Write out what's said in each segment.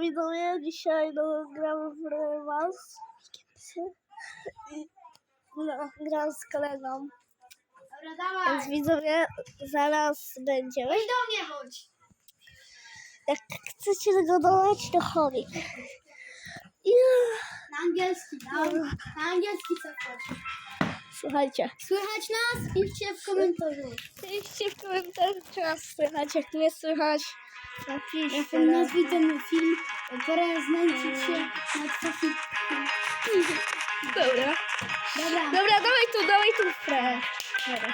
Widzowie, dzisiaj no, gram w Revals. No, gram z kolegą. Dobra, Więc dawaj. widzowie, zaraz będziemy. Weź do mnie chodź. Jak chcecie tego dodać, to chodzi. Ja. Na angielski, na, na angielski co chodzi. Słuchajcie, Słychać nas? Piszcie w komentarzu. piszcie w komentarzu, czy nas słychać. Jak nie słychać, Jak u nam. nas widzimy film, teraz znajdziecie na trafi. Dobra. Dobra, Dobra, dawaj tu, dawaj tu frę. Dobra.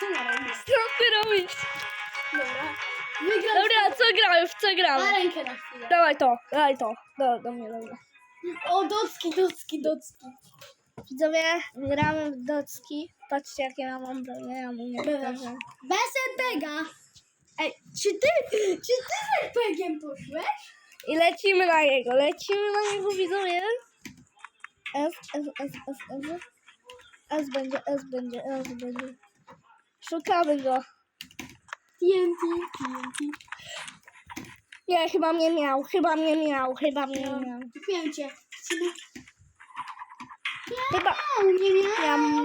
co na robisz? Co ty robisz? Dobra. Wygrał Dobra, co gramy, w co na rękę na chwilę. Dawaj to, dawaj to. Do, do mnie, dobra. O, docki, docki, docki. Widzowie, gramy w docki. Patrzcie, jakie ja mam bronie, ja mu nie. Bez RPGa. Ej, czy ty, czy ty z RPGiem poszłeś? I lecimy na niego, lecimy na niego, widzowie. S, S, S, S, S. S będzie, S będzie, S będzie. Szukamy go. TNT, TNT. Nie, chyba mnie miał, chyba mnie miał, chyba mnie miał. Kupiłem cię. Chyba Miał, nie miał. miał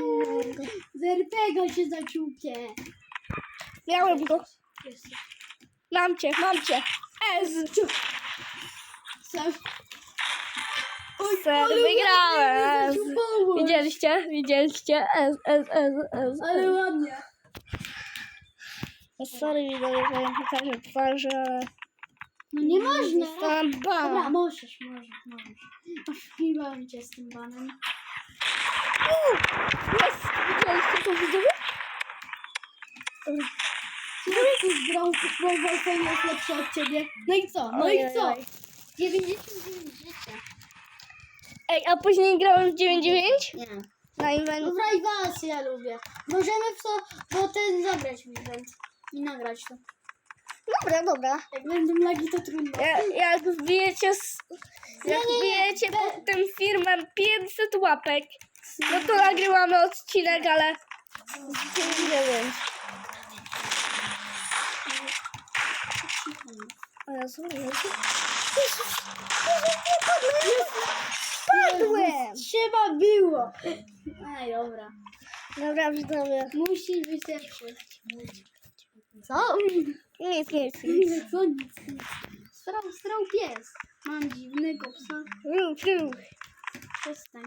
go. Z RPGa się zaciupie. Miałem go. Mam cię, mam cię. S. Sam. Ser, ale wygrałem. Widzieliście? Widzieliście? S, S, S, S. Ale ładnie. No Sorry, widzowie, że nie pokażę twarzy, ale... No nie można. Dostałam Dobra, bana. możesz, możesz, możesz. Oszukliwałem cię z tym banem. Jest! Widzieliście to, widzowie? Człowiek już grał w futbol, Wolfenstein jest lepszy od ciebie. No i co? No i co? ojej. 99 życia. Ej, a później grałem w 9-9? Nie. Na inwencie. Dobra i was ja lubię. Możemy w to, bo ten zabrać mi event i nagrać to. Dobra, dobra. Jak będą lagi, to trudno. Ja, jak wbijecie, z, jak nie, nie. wbijecie pod tym filmem 500 łapek, no to nagrywamy odcinek, ale z 9-9. O Jezu, Jezu. Jezus, Jezus, nie padłem. Trzeba było. Ej, dobra. Dobra, widzowie. Musi wystarczyć. Co? Nic, nic, nic. Co nic. nic. Strał, strał pies. Mam dziwnego psa. Ruf, ruf. Przestań.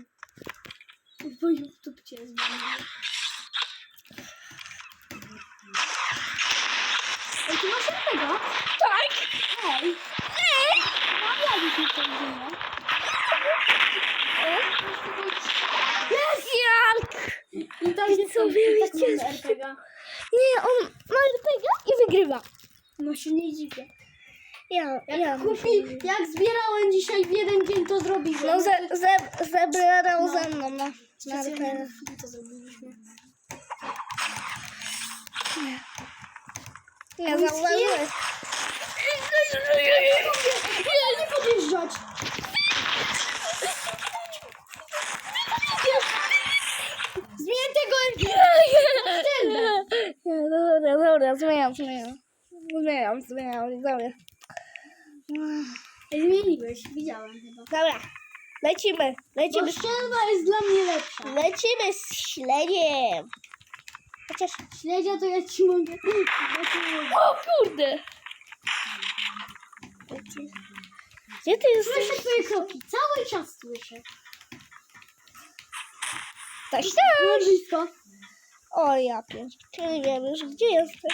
Bo YouTube cię zmieni. Ej, ty masz tego? Tak! Ej! Ej! Mam jakiś to widzimy. Jest! Jak? I to jest co wy wiecie? mamy RPG. Nie, on ma RPG i wygrywa. No się nie dziwię. Ja, Jak ja kupi, jak zbierałem dzisiaj w jeden dzień, to zrobiłem. No ze, ze, zebrał ze mną, no. Na Specjalnie RPG. to zrobiliśmy. Nie zauważyłeś. Nie, nie podjeżdżać! Zmień tego Nie, Dobra, dobra, zmieniam, zmieniam. Zmieniam, zmieniam, widzowie. Zmieniłeś, widziałem chyba. Dobra, lecimy, Bo lecimy, szczelba jest dla mnie lepsza. lecimy z śledziem. Chociaż, Śledzia to ja ci mogę... o kurde. Gdzie ty Słyszę jesteś? twoje kroki, cały czas słyszę. Taś No blisko. O ja pięć. Czyli wiem już, gdzie jesteś.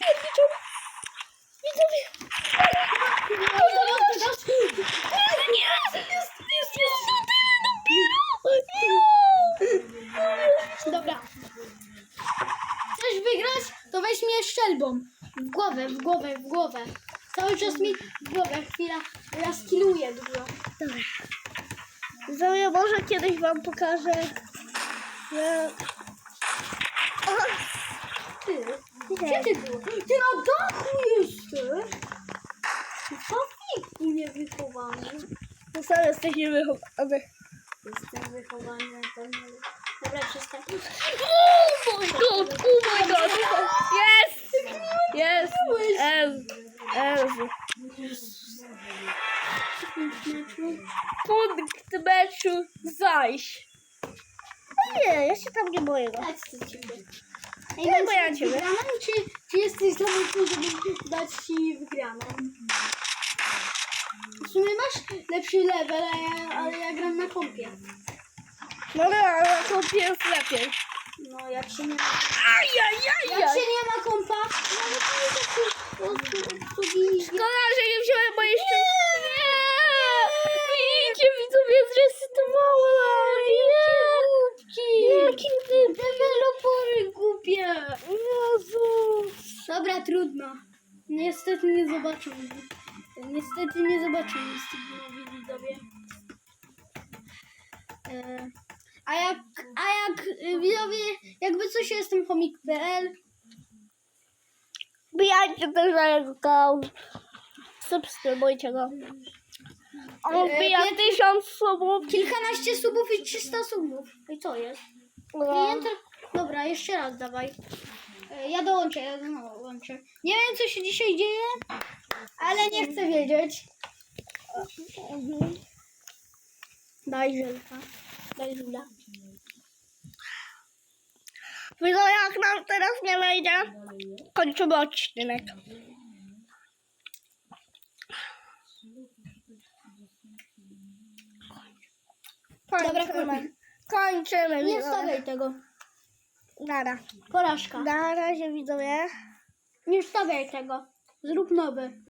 Pierdziczą. Widzowie. Nie, jest, jest, jest, jest, dopiero. Dobra. Chcesz wygrać? To weź mnie szczelbą. W głowę, w głowę, w głowę. Cały czas mi w głowę. Chwila. Ja skilluję dużo. Dobra. Widzowie, może kiedyś wam pokażę. Ja... Aha, Ty. Gdzie ty? Ty na dachu jesteś? Co ty niewychowany? to sam jesteś niewychowany. Jestem wychowany na pewno. Dobra, przestań. Oh my god, oh my god. Jest! Ez. Punkt meczu zajść. No nie, ja się tam nie boję. No. Dać to ciebie. Nie, bo ja ci ciebie. wygraną, czy, czy jesteś za mocno, żeby dać ci wygraną? W sumie masz lepszy level, ja, ale ja gram na kompie. No ale ale to jest lepiej. No, jak się nie ma, Ajajajaj. jak się nie ma kompa, nawet nie tak obsługi. Szkoda, że nie wziąłem, bo jeszcze... Nie! Widzicie, widzowie, zresetowała. Nie! Jaki ty dewelopery głupie. Jezu. Dobra, trudno. Niestety nie zobaczymy. Niestety nie zobaczymy z tych nowi widzowie. E, a jak, a jak y, widzowie, jakby coś jestem chomik.pl Wbijajcie też na jego kanał. Subskrybujcie go. On E, wbija pięć- tysiąc subów. kilkanaście subów i 300 subów. I co jest? No. Klient... Dobra, jeszcze raz dawaj. E, Ja dołączę, ja dołączę. Nie wiem co się dzisiaj dzieje, ale nie chcę wiedzieć. Daj żelka. Daj żula. Widzowie, jak nam teraz nie wejdzie, kończymy odcinek. Dobra, Kończymy. Kończymy, Nie widzowie. wstawiaj tego. Nara. Porażka. Na razie, widzowie. Nie wstawiaj tego. Zrób nowy.